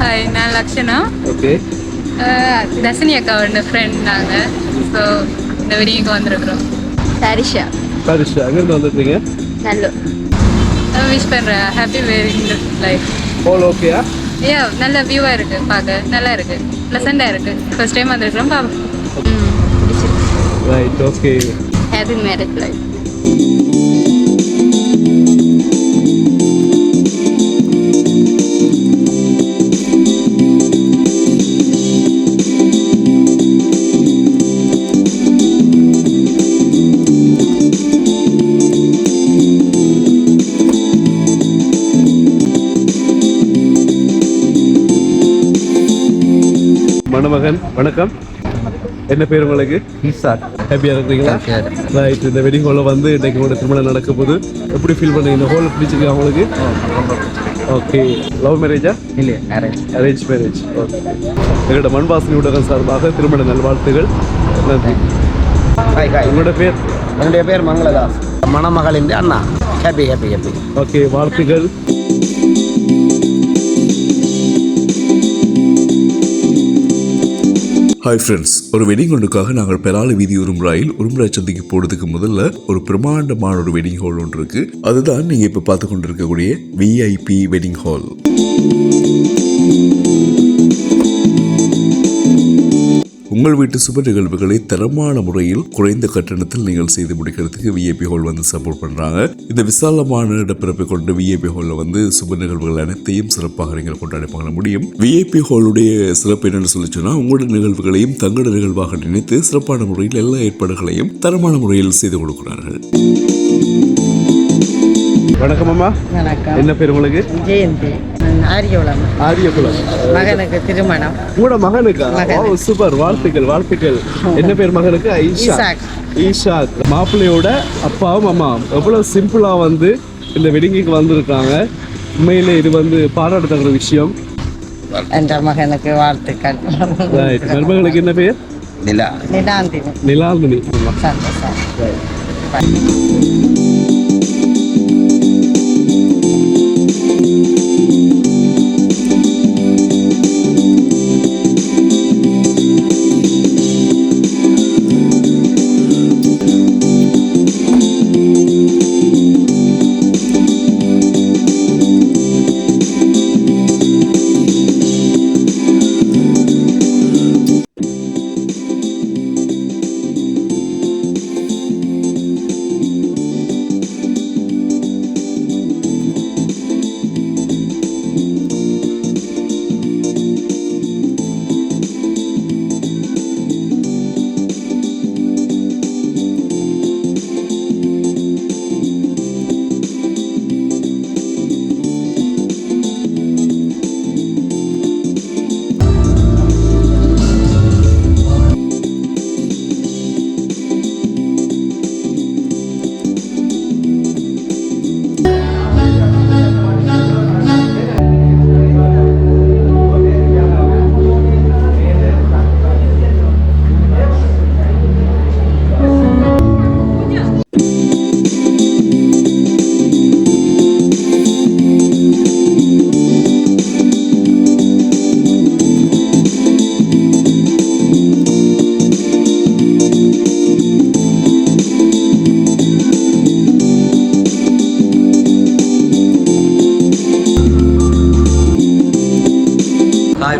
Hi நான் Lakshana okay Dharshini அக்காவோட friend நாங்கள் ஸோ இந்த வெடிக்கு வந்திருக்கிறோம். சரிஷா. சரிஷா எங்கேருந்து வந்துருக்கீங்க? நல்லூர். விஷ் பண்ணுறேன் ஹாப்பி வெரிங் லைஃப் ஹோல் ஓகேயா ஏ நல்ல வியூவாக இருக்குது பார்க்க. நல்லா இருக்குது ப்ளசண்ட்டாக இருக்குது ஃபர்ஸ்ட் டைம் வந்திருக்கிறோம் பாப்போம். Right okay happy marriage life மணமகன் வணக்கம். என்ன பேர் உங்களுக்கு? ஈசாக் ஹாப்பியாக இருக்கிறீங்களா? ரைட் இந்த வெட்டிங் ஹாலில் வந்து இன்னைக்கு உங்களோட திருமணம் நடக்க போகுது. எப்படி ஃபீல் பண்ணுறீங்க இந்த ஹால் பிடிச்சிருக்கா உங்களுக்கு? ஓகே லவ் மேரேஜா இல்லை அரேஞ்ச் அரேஞ்ச் மேரேஜ் ஓகே எங்களோட மண்வாசனி ஊடகம் சார்பாக திருமண நல்வாழ்த்துகள். நன்றி. ஹாய் ஹாய் உங்களோட பேர்? என்னுடைய பேர் மங்களதாஸ். மணமகளின் அண்ணா. ஹாப்பி ஹாப்பி ஹாப்பி ஓகே வாழ்த்துகள் ஹாய் ஃப்ரெண்ட்ஸ் ஒரு வெட்டிங் ஒன்றுக்காக நாங்கள் பெரால வீதி உரும்புராயில் உரும்புராய் சந்தைக்கு போகிறதுக்கு முதல்ல ஒரு பிரம்மாண்டமான ஒரு வெட்டிங் ஹால் ஒன்று இருக்கு. அதுதான் நீங்கள் இப்போ பார்த்து கொண்டிருக்கக்கூடிய விஐபி வெட்டிங் ஹால் உங்கள் வீட்டு சுப நிகழ்வுகளை தரமான முறையில் குறைந்த கட்டணத்தில் நீங்கள் செய்து முடிக்கிறதுக்கு விஐபி ஹால் வந்து சப்போர்ட் பண்ணுறாங்க இந்த விசாலமான இடப்பிறப்பை கொண்டு விஐபி ஹாலில் வந்து சுப நிகழ்வுகள் அனைத்தையும் சிறப்பாக நீங்கள் கொண்டாடி பண்ண முடியும். விஐபி ஹாலுடைய சிறப்பு என்னன்னு சொல்லி சொன்னால் உங்களோட நிகழ்வுகளையும் தங்களோட நிகழ்வாக நினைத்து சிறப்பான முறையில் எல்லா ஏற்பாடுகளையும் தரமான முறையில் செய்து கொடுக்கிறார்கள். வணக்கம் அம்மா. வணக்கம். என்ன பேர் உங்களுக்கு? ஜெயந்தி. நான் ஆரியவளம் ஆரியகுலம் மகனுக்கு திருமணம். கூட மகனுக்கா? சூப்பர். வாழ்த்துக்கள் வாழ்த்துக்கள். என்ன பேர் மகனுக்கு? ஈசாக். ஈஷாக் மாப்பிள்ளையோட அப்பாவும் அம்மாவும் எவ்வளவு சிம்பிளா வந்து இந்த வெடிங்குக்கு வந்திருக்காங்க. உண்மையிலே இது வந்து பாராட்டத்தக்க விஷயம். என்ற மகனுக்கு வாழ்த்துக்கள். Right. மருமகளுக்கு என்ன பேர்? நிலா. நிலாந்தினி. நிலாந்தினி. சந்தோஷம்.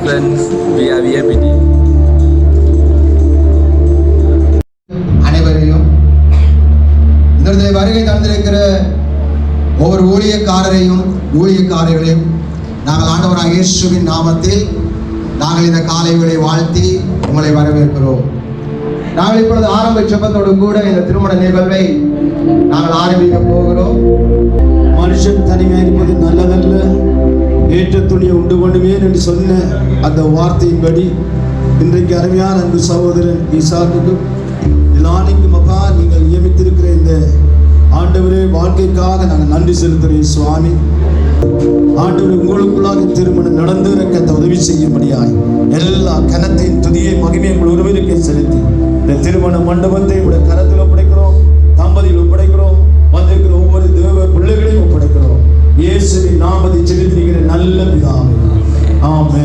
Hi friends we are VAPD அனைவரையும் இந்த வருகை தந்திருக்கிற ஒவ்வொரு ஊழியக்காரரையும் ஊழியக்காரர்களையும் நாங்கள் ஆண்டவராக இயேசுவின் நாமத்தில் நாங்கள் இந்த காலை வேளை வாழ்த்தி உங்களை வரவேற்கிறோம். நாங்கள் இப்பொழுது ஆரம்ப ஜெபத்தோடு கூட இந்த திருமண நிகழ்வை நாங்கள் ஆரம்பிக்க போகிறோம். மனுஷன் தனிமையாக இருப்பது நல்லதல்ல. ஏற்ற துணியை உண்டு பண்ணுவேன் என்று சொன்ன அந்த வார்த்தையின்படி இன்றைக்கு அருமையான அன்பு சகோதரன் ஈசாக்குக்கும் எல்லாருக்கும் அப்பா நீங்கள் நியமித்திருக்கிற இந்த ஆண்டவரே வாழ்க்கைக்காக நாங்கள் நன்றி செலுத்துகிறேன் சுவாமி. ஆண்டவர் உங்களுக்குள்ளாக திருமணம் நடந்து கத்த உதவி செய்யும்படியாய் எல்லா கனத்தையும் துதியை மகிமையை உங்கள் உறவிற்கே செலுத்தி. இந்த திருமண மண்டபத்தை உடைய கரத்தில் நல்ல பிதாவே. ஆமே